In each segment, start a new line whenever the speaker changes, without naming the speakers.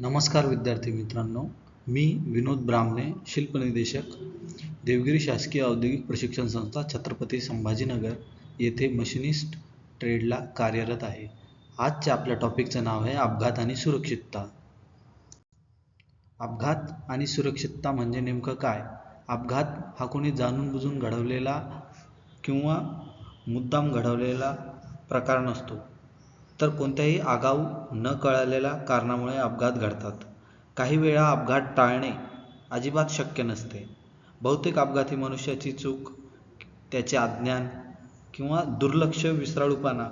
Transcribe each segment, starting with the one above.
नमस्कार विद्यार्थी मित्रांनो मी विनोद ब्राह्मणे शिल्पनिदेशक देवगिरी शासकीय औद्योगिक प्रशिक्षण संस्था छत्रपती संभाजीनगर येथे मशिनिस्ट ट्रेडला कार्यरत आहे. आजच्या आपल्या टॉपिकचं नाव आहे अपघात आणि सुरक्षितता. अपघात आणि सुरक्षितता म्हणजे नेमकं काय? अपघात हा कोणी जाणून बुजून घडवलेला किंवा मुद्दाम घडवलेला प्रकार नसतो. तर कोणत्याही आगाऊ न कळलेल्या कारणामुळे अपघात घडतात. काही वेळा अपघात टाळणे अजिबात शक्य नसते. बहुतेक अपघात ही मनुष्याची चूक त्याचे अज्ञान किंवा दुर्लक्ष विसराळूपणा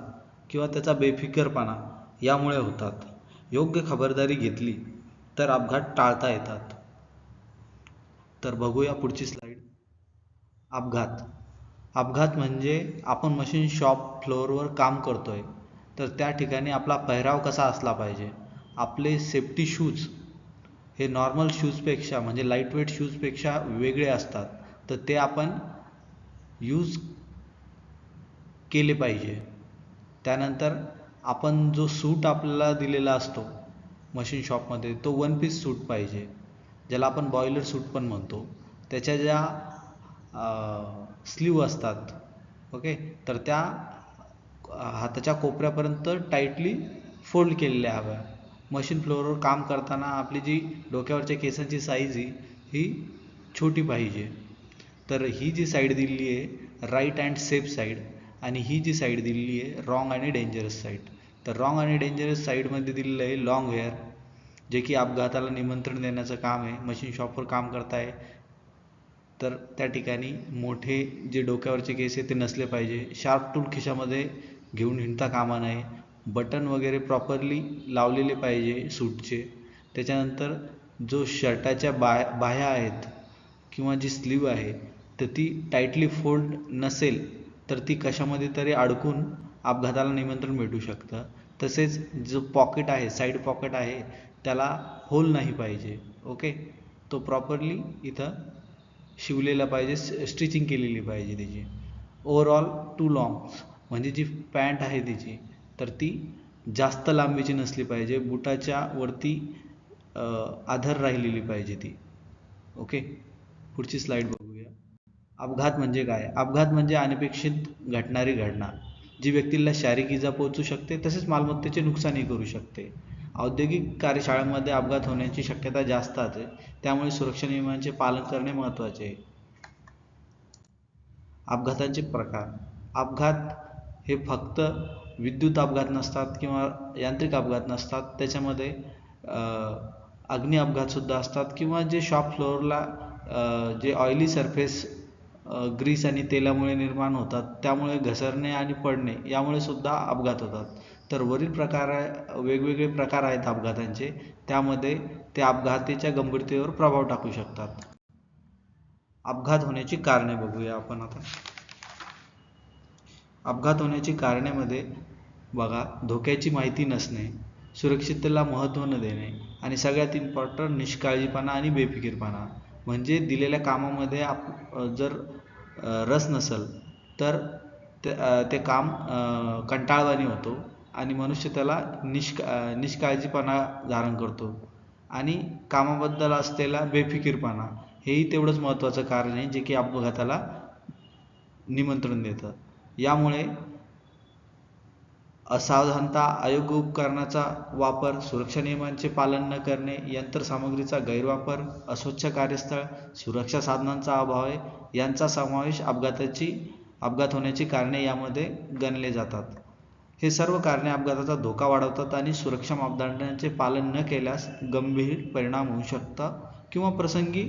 किंवा त्याचा बेफिकरपणा यामुळे होतात. योग्य खबरदारी घेतली तर अपघात टाळता येतात. तर बघूया पुढची स्लाईड अपघात. अपघात म्हणजे आपण मशीन शॉप फ्लोअरवर काम करतोय. तर त्या ठिकाणी आपला पेहराव कसा असला पाहिजे? आपले सेफ्टी शूज हे नॉर्मल शूजपेक्षा म्हणजे लाईटवेट शूजपेक्षा वेगळे असतात. तर ते आपण यूज केले पाहिजे. त्यानंतर आपण जो सूट आपल्याला दिलेला असतो मशीन शॉपमध्ये तो वन पीस सूट पाहिजे. ज्याला आपण बॉयलर सूट पण म्हणतो. त्याच्या ज्या स्लीव असतात ओके तर त्या हाताच्या कोपऱ्यापर्यंत टाईटली फोल्ड केलेल्या हव्या. मशीन फ्लोअरवर काम करताना आपली जी डोक्यावरच्या केसांची साईज ही ही छोटी पाहिजे. तर ही जी साईड दिलेली आहे राईट अँड सेफ साईड आणि ही जी साईड दिलेली आहे रॉंग आणि डेंजरस साईड तर रॉंग आणि डेंजरस साईडमध्ये दिलेलं आहे लॉंग हेअर जे की अपघाताला निमंत्रण देण्याचं काम आहे. मशीन शॉपवर काम करताय तर त्या ठिकाणी मोठे जे डोक्यावरचे केस आहे ते नसले पाहिजे. शार्प टूल खिशामध्ये घेऊन हिंडता कामा नये. बटन वगैरे प्रॉपरली लावलेले पाहिजे सूटचे त्याच्यानंतर जो शर्टाच्या बाय बाह्या आहेत किंवा जी स्लीव आहे तर ती टाईटली फोल्ड नसेल तर ती कशामध्ये तरी अडकून अपघाताला निमंत्रण भेटू शकतं. तसेच जो पॉकेट आहे साईड पॉकेट आहे त्याला होल नाही पाहिजे. ओके तो प्रॉपरली इथं शिवलेला पाहिजे स्टिचिंग केलेली पाहिजे त्याची. ओवरऑल टू लॉंग्स म्हणजे जी पॅन्ट आहे तिची तर ती जास्त लांबीची नसली पाहिजे बुटाच्या वरती आधार राहिलेली पाहिजे ती. ओके? पुढची स्लाईड बघूया. अपघात म्हणजे काय? अपघात म्हणजे अनपेक्षित घटणारी घटना जी व्यक्तीला शारीरिक इजा पोहोचू शकते तसेच मालमत्तेचे नुकसानही करू शकते. औद्योगिक कार्यशाळांमध्ये अपघात होण्याची शक्यता जास्त असते त्यामुळे सुरक्षा नियमांचे पालन करणे महत्त्वाचे आहे. अपघातांचे प्रकार. अपघात हे फक्त विद्युत अपघात नसतात किंवा यांत्रिक अपघात नसतात. त्याच्यामध्ये अग्नी अपघातसुद्धा असतात किंवा जे शॉप फ्लोअरला जे ऑइली सरफेस ग्रीस आणि तेलामुळे निर्माण होतात त्यामुळे घसरणे आणि पडणे यामुळे सुद्धा अपघात होतात. तर वरील प्रकार वेगवेगळे प्रकार आहेत अपघातांचे त्यामध्ये ते अपघाताच्या गंभीरतेवर प्रभाव टाकू शकतात. अपघात होण्याची कारणे बघूया आपण आता. अपघात होण्याची कारणामध्ये बघा धोक्याची माहिती नसणे सुरक्षिततेला महत्त्व न देणे आणि सगळ्यात इम्पॉर्टंट निष्काळजीपणा आणि बेफिकीरपणा. म्हणजे दिलेल्या कामामध्ये आप जर रस नसेल तर ते ते काम कंटाळवाणी होतो आणि मनुष्य त्याला निष्का निष्काळजीपणा धारण करतो आणि कामाबद्दल असलेला बेफिकीरपणा हेही तेवढंच महत्त्वाचं कारण आहे जे की अपघाताला निमंत्रण देतं. यामुळे असावधानता अयोग्य उपकरणाचा वापर सुरक्षा नियमांचे पालन न करणे यंत्रसामग्रीचा गैरवापर अस्वच्छ कार्यस्थळ सुरक्षा साधनांचा अभाव आहे यांचा समावेश अपघाताची अपघात होण्याची कारणे यामध्ये गणले जातात. हे सर्व कारणे अपघाताचा धोका वाढवतात आणि सुरक्षा मापदंडांचे पालन न केल्यास गंभीर परिणाम होऊ शकतात किंवा प्रसंगी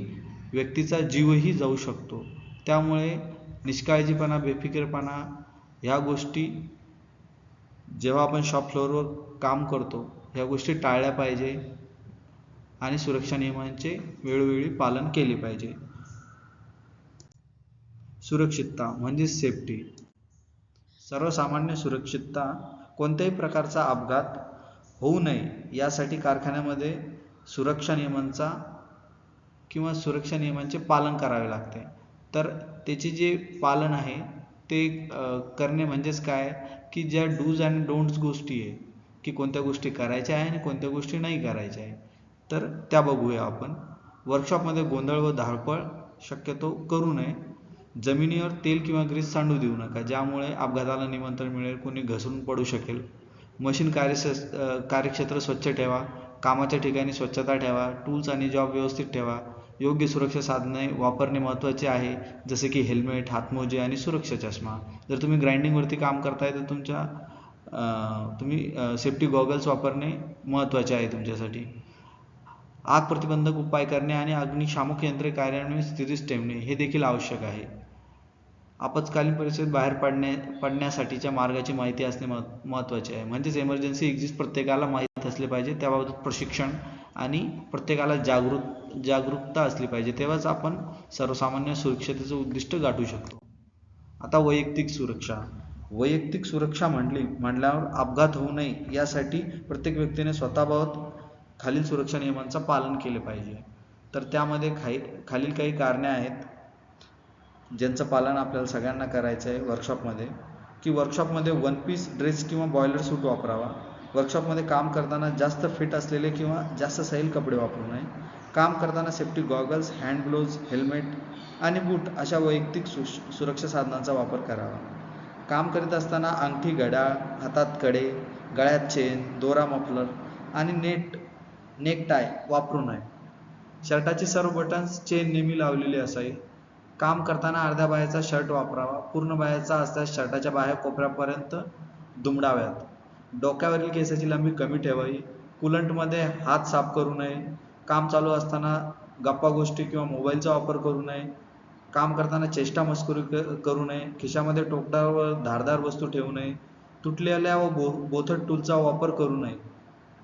व्यक्तीचा जीवही जाऊ शकतो. त्यामुळे निष्काळजीपणा बेफिकीरपणा ह्या गोष्टी जेव्हा आपण शॉप फ्लोअरवर काम करतो ह्या गोष्टी टाळल्या पाहिजे आणि सुरक्षा नियमांचे वेळोवेळी पालन केले पाहिजे. सुरक्षितता म्हणजे सेफ्टी सर्वसामान्य सुरक्षितता कोणत्याही प्रकारचा अपघात होऊ नये यासाठी कारखान्यामध्ये सुरक्षा नियमांचा किंवा सुरक्षा नियमांचे पालन करावे लागते. तर त्याचे जे पालन आहे ते करणे म्हणजेच काय? की ज्या डूज अँड डोंट्स गोष्टी आहे की कोणत्या गोष्टी करायच्या आहे आणि कोणत्या गोष्टी नाही करायच्या आहे. तर त्या बघूया आपण. वर्कशॉपमध्ये गोंधळ व धावपळ शक्यतो करू नये. जमिनीवर तेल किंवा ग्रीस सांडू देऊ नका ज्यामुळे अपघाताला निमंत्रण मिळेल कोणी घसरून पडू शकेल. मशीन कार्य कार्यक्षेत्र स्वच्छ ठेवा कामाच्या ठिकाणी स्वच्छता ठेवा टूल्स आणि जॉब व्यवस्थित ठेवा. योग्य सुरक्षा साधने वापरणे महत्त्वाचे आहे. जसे की हेल्मेट हातमोजे आणि सुरक्षा चष्मा. जर तुम्ही ग्राइंडिंगवरती काम करताय तर तुमच्या तुम्ही सेफ्टी गॉगल्स वापरणे महत्त्वाचे आहे तुमच्यासाठी. आग प्रतिबंधक उपाय करणे आणि अग्निशामक यंत्रे कार्यान्वित स्थितीस ठेवणे हे देखील आवश्यक आहे. आपत्कालीन परिस्थितीत बाहेर पडणे पडण्यासाठीच्या मार्गाची माहिती असणे महत्त्वाचे आहे. म्हणजेच एमर्जन्सी एक्झिस्ट प्रत्येकाला माहीत असले पाहिजे. त्याबाबत प्रशिक्षण आणि प्रत्येकाला जागृत जागरूकता असली पाहिजे. तेव्हाच आपण सर्वसामान्य सुरक्षतेचं उद्दिष्ट गाठू शकतो. आता वैयक्तिक सुरक्षा. वैयक्तिक सुरक्षा म्हटली म्हटल्यावर अपघात होऊ नये यासाठी प्रत्येक व्यक्तीने स्वतःबाबत खालील सुरक्षा नियमांचं पालन केले पाहिजे. तर त्यामध्ये खाई खालील काही कारणे आहेत ज्यांचं पालन आपल्याला सगळ्यांना करायचं आहे वर्कशॉपमध्ये की वर्कशॉपमध्ये वन पीस ड्रेस किंवा बॉयलर सूट वापरावा. वर्कशॉपमध्ये काम करताना जास्त फिट असलेले किंवा जास्त सैल कपडे वापरू नये. काम करताना safety goggles hand gloves helmet आणि बूट अशा वैयक्तिक सु सुरक्षा साधनांचा वापर करावा. काम करीत असताना अंगठी घड्याळ हातात कडे गळ्यात चेन दोरा मफलर आणि नेट नेकटाय वापरू नये. शर्टाची सर्व बटन्स चेन नेहमी लावलेली असावी. काम करताना अर्ध्या बायाचा शर्ट वापरावा. पूर्ण बायाचा असल्यास शर्टाच्या बाहेर कोपऱ्यापर्यंत दुमडाव्यात. डोक्यावरील केसाची लांबी कमी ठेवावी. कुलंटमध्ये हात साफ करू नये. काम चालू असताना गप्पा गोष्टी किंवा मोबाईलचा वापर करू नये. काम करताना चेष्टा मस्करी करू नये. खिशामध्ये टोकदार व धारदार वस्तू ठेवू नये. तुटलेल्या व बो बोथट टूलचा वापर करू नये.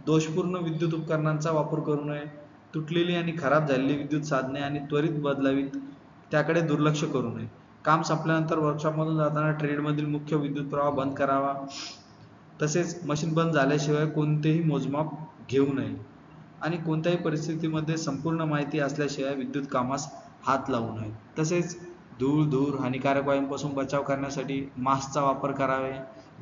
दोषपूर्ण विद्युत उपकरणांचा वापर करू नये. तुटलेली आणि खराब झालेली विद्युत साधने आणि त्वरित बदलावीत त्याकडे दुर्लक्ष करू नये. काम संपल्यानंतर वर्कशॉपमधून जाताना ट्रेडमधील मुख्य विद्युत प्रवाह बंद करावा. तसेच मशीन बंद झाल्याशिवाय कोणतेही मोजमाप घेऊ नये. आणि कोणत्याही परिस्थितीमध्ये संपूर्ण माहिती असल्याशिवाय विद्युत कामास हात लावू नये. तसेच धूळ धूर हानिकारक वायूंपासून बचाव करण्यासाठी मास्कचा वापर करावे.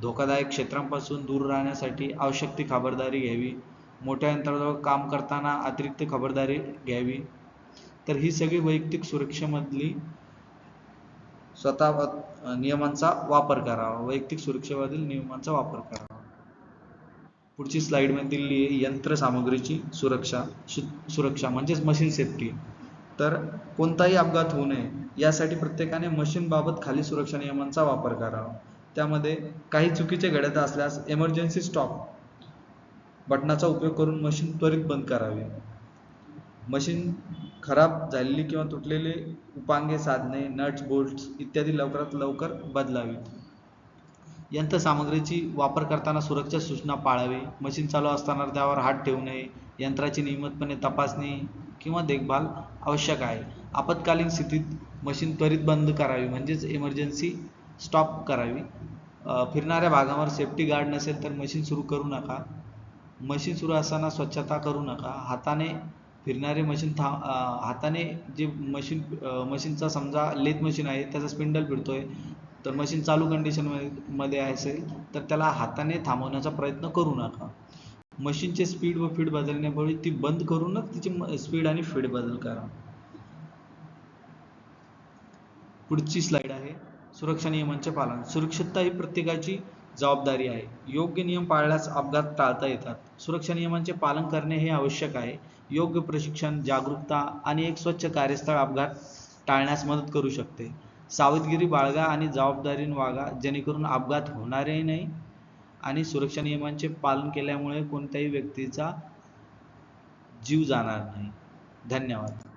धोकादायक क्षेत्रांपासून दूर राहण्यासाठी आवश्यक ती खबरदारी घ्यावी. मोठ्या यंत्राजवळ काम करताना अतिरिक्त खबरदारी घ्यावी. तर ही सगळी वैयक्तिक सुरक्षेमधली स्वतः नियमांचा वापर करावा. वैयक्तिक सुरक्षेमधील नियमांचा वापर करावा. पुढची स्लाईडमध्ये दिलेली आहे यंत्रसामुग्रीची सुरक्षा सु सुरक्षा म्हणजेच मशीन सेफ्टी तर कोणताही अपघात होऊ नये यासाठी प्रत्येकाने मशीनबाबत खाली सुरक्षा नियमांचा वापर करावा. त्यामध्ये काही चुकीचे घडत असल्यास एमर्जन्सी स्टॉप बटनाचा उपयोग करून मशीन त्वरित बंद करावी. मशीन खराब झालेली किंवा तुटलेले उपांगे साधने नट्स बोल्ट्स इत्यादी लवकरात लवकर बदलावीत. यंत्रसामग्रीची वापर करताना सुरक्षा सूचना पाळावी मशीन चालू असताना त्यावर हात ठेवू नये यंत्राची नियमितपणे तपासणी किंवा देखभाल आवश्यक आहे. आपत्कालीन स्थितीत मशीन त्वरित बंद करावी म्हणजेच इमर्जन्सी स्टॉप करावी. फिरणाऱ्या भागावर सेफ्टी गार्ड नसेल तर मशीन सुरू करू नका. मशीन सुरू असताना स्वच्छता करू नका. हाताने फिरणारे मशीन था हाताने जे मशीन मशीनचा समजा लेथ मशीन आहे त्याचा स्पिंडल आहे तर मशीन चालू कंडिशनमध्ये असेल तर त्याला हाताने थांबवण्याचा प्रयत्न करू नका. मशीनचे स्पीड व फीड बदलण्यापूर्वी ती बंद करूनच तिची स्पीड आणि फीड बदल करा. पुढची स्लाइड आहे सुरक्षा नियमांचे पालन. सुरक्षितता ही प्रत्येकाची जबाबदारी आहे. योग्य नियम पाळल्यास अपघात टाळता येतात. सुरक्षा नियमांचे पालन करणे हे आवश्यक आहे. योग्य प्रशिक्षण जागरूकता आणि एक स्वच्छ कार्यस्थळ अपघात टाळण्यास मदत करू शकते. सावधगिरी बाळगा आणि जबाबदारीने वागा जेणेकरून अपघात होणारही नाही आणि सुरक्षा नियमांचे पालन केल्यामुळे कोणत्याही व्यक्तीचा जीव जाणार नाही. धन्यवाद.